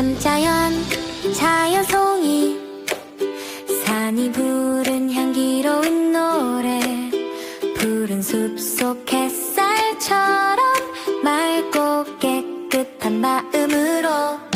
밤자연 자연송이. 산이 부른 향기로운 노래. 푸른 숲속 햇살처럼 맑고 깨끗한 마음으로.